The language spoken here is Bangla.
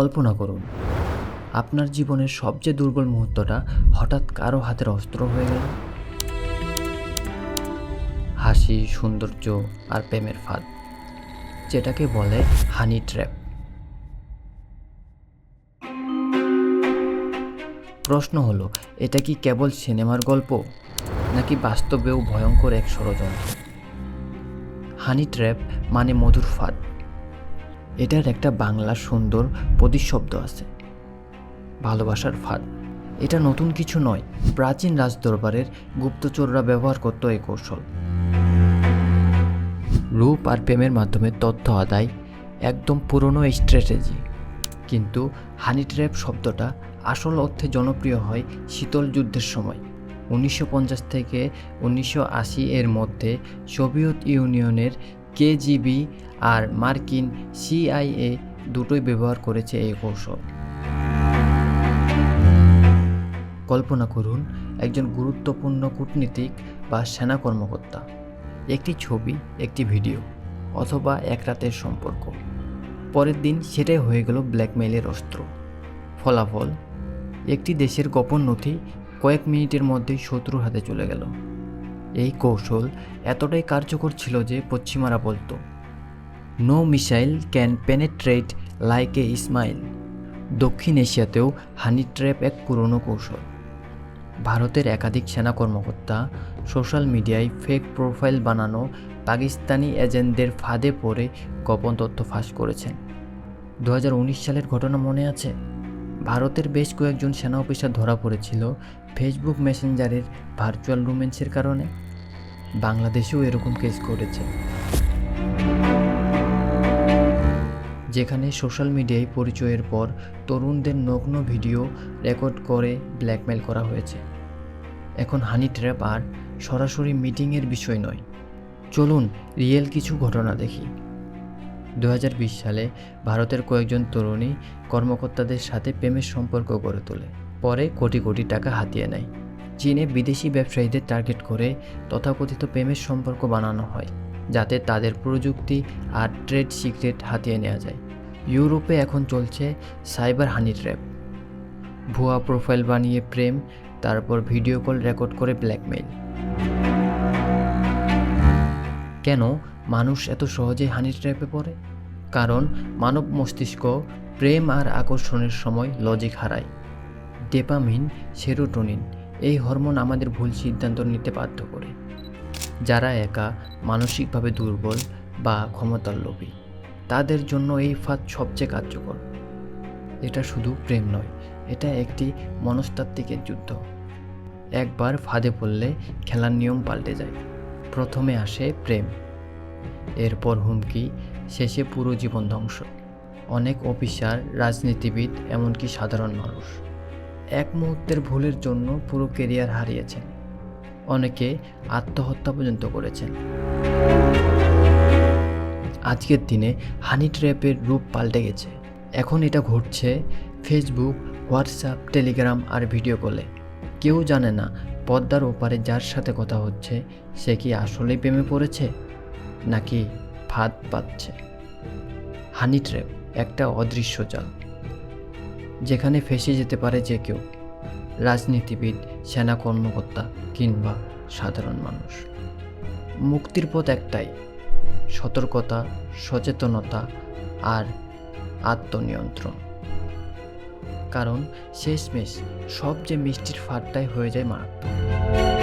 কল্পনা করুন, আপনার জীবনের সবচেয়ে দুর্বল মুহূর্তটা হঠাৎ কারও হাতের অস্ত্র হয়ে গেল। হাসি, সৌন্দর্য আর প্রেমের ফাঁদ, যেটাকে বলে হানি ট্র্যাপ। প্রশ্ন হলো, এটা কি কেবল সিনেমার গল্প, নাকি বাস্তবেও ভয়ঙ্কর এক ষড়যন্ত্র? হানি ট্র্যাপ মানে মধুর ফাঁদ। এটার একটা বাংলা সুন্দর প্রতিশব্দ আছে। ভালোবাসার ফাঁদ। এটা নতুন কিছু নয়, প্রাচীন রাজদরবারের গুপ্তচররা ব্যবহার করত এই কৌশল। রূপ আর প্রেমের মাধ্যমে তথ্য আদায় একদম পুরনো স্ট্র্যাটেজি। কিন্তু হানি ট্র্যাপ শব্দটা আসল অর্থে জনপ্রিয় হয় শীতল যুদ্ধের সময়। উনিশশো পঞ্চাশ থেকে উনিশশো আশি এর মধ্যে সোভিয়েত ইউনিয়নের কেজিবি আর মার্কিন সিআইএ দুটোই ব্যবহার করেছে এই কৌশল। কল্পনা করুন, একজন গুরুত্বপূর্ণ কূটনীতিক বা সেনা কর্মকর্তা, একটি ছবি, একটি ভিডিও, অথবা এক রাতের সম্পর্ক। পরের দিন সেটাই হয়ে গেল ব্ল্যাকমেইলের অস্ত্র। ফলাফল, একটি দেশের গোপন নথি কয়েক মিনিটের মধ্যেই শত্রুর হাতে চলে গেল। এই কৌশল এতটাই কার্যকর ছিল যে পশ্চিমারা বলতো no missile can penetrate like a Ismail দক্ষিণ এশিয়াতেও হানি ট্র্যাপ এক পুরনো কৌশল। ভারতের একাধিক সেনা কর্মকর্তা সোশ্যাল মিডিয়ায় ফেক প্রোফাইল বানানো পাকিস্তানি এজেন্টদের ফাঁদে পড়ে গোপন তথ্য ফাঁস করেছেন। দু হাজার উনিশ সালের ঘটনা মনে আছে? ভারতের বেশ কয়েকজন সেনা অফিসার ধরা পড়েছিল ফেসবুক মেসেঞ্জারের ভার্চুয়াল রোম্যান্সের কারণে। বাংলাদেশেও এরকম কেস ঘটেছে। যেখানে সোশ্যাল মিডিয়ায় পরিচয়ের পর তরুণদের নগ্ন ভিডিও রেকর্ড করে ব্ল্যাকমেল করা হয়েছে। এখন হানি ট্র্যাপ আর সরাসরি মিটিংয়ের বিষয় নয়। চলুন রিয়েল কিছু ঘটনা দেখি। দু হাজার বিশ সালে ভারতের কয়েকজন তরুণী কর্মকর্তাদের সাথে প্রেমের সম্পর্ক গড়ে তোলে। পরে কোটি কোটি টাকা হাতিয়ে নেয়। চীনে বিদেশি ব্যবসায়ীদের টার্গেট করে তথাকথিত প্রেমের সম্পর্ক বানানো হয়, যাতে তাদের প্রযুক্তি আর ট্রেড সিক্রেট হাতিয়ে নেওয়া যায়। ইউরোপে এখন চলছে সাইবার হানি ট্র্যাপ ভুয়া প্রোফাইল বানিয়ে প্রেম, তারপর ভিডিও কল রেকর্ড করে ব্ল্যাকমেইল। কেন মানুষ এত সহজে হানি ট্র্যাপে পড়ে? কারণ মানব মস্তিষ্ক প্রেম আর আকর্ষণের সময় লজিক হারায়। ডেপামিন সেরোটোনিন, এই হরমোন আমাদের ভুল সিদ্ধান্ত নিতে বাধ্য করে, যারা একা, মানসিকভাবে দুর্বল বা ক্ষমতার লোভী। তাদের জন্য এই ফাঁদ সবচেয়ে কার্যকর। এটা শুধু প্রেম নয়, এটা একটি মনস্তাত্ত্বিকের যুদ্ধ। একবার ফাঁদে পড়লে খেলার নিয়ম পাল্টে যায়। প্রথমে আসে প্রেম। এরপর হুমকি, শেষে পুরো জীবন ধ্বংস। অনেক অফিসার, রাজনীতিবিদ, এমনকি সাধারণ মানুষ। এক মুহূর্তের ভুলের জন্য পুরো কেরিয়ার হারিয়েছেন। অনেকে আত্মহত্যা পর্যন্ত করেছেন। আজকের দিনে হানি ট্র্যাপের রূপ পাল্টে গেছে। এখন এটা ঘটছে ফেসবুক, হোয়াটসঅ্যাপ, টেলিগ্রাম আর ভিডিও কলে। কেউ জানে না পদ্মার ওপারে যার সাথে কথা হচ্ছে, সে কি আসলেই প্রেমে পড়েছে? নাকি ফাঁদ পাচ্ছে। হানি ট্র্যাপ একটা অদৃশ্য জাল। যেখানে ফেসে যেতে পারে যে কেউ। রাজনীতিবিদ, সেনা কর্মকর্তা কিংবা সাধারণ মানুষ। মুক্তির পথ একটাই, সতর্কতা, সচেতনতা আর আত্মনিয়ন্ত্রণ। কারণ শেষমেশ সবচেয়ে মিষ্টির ফাঁদটাই হয়ে যায় মারাত্মক।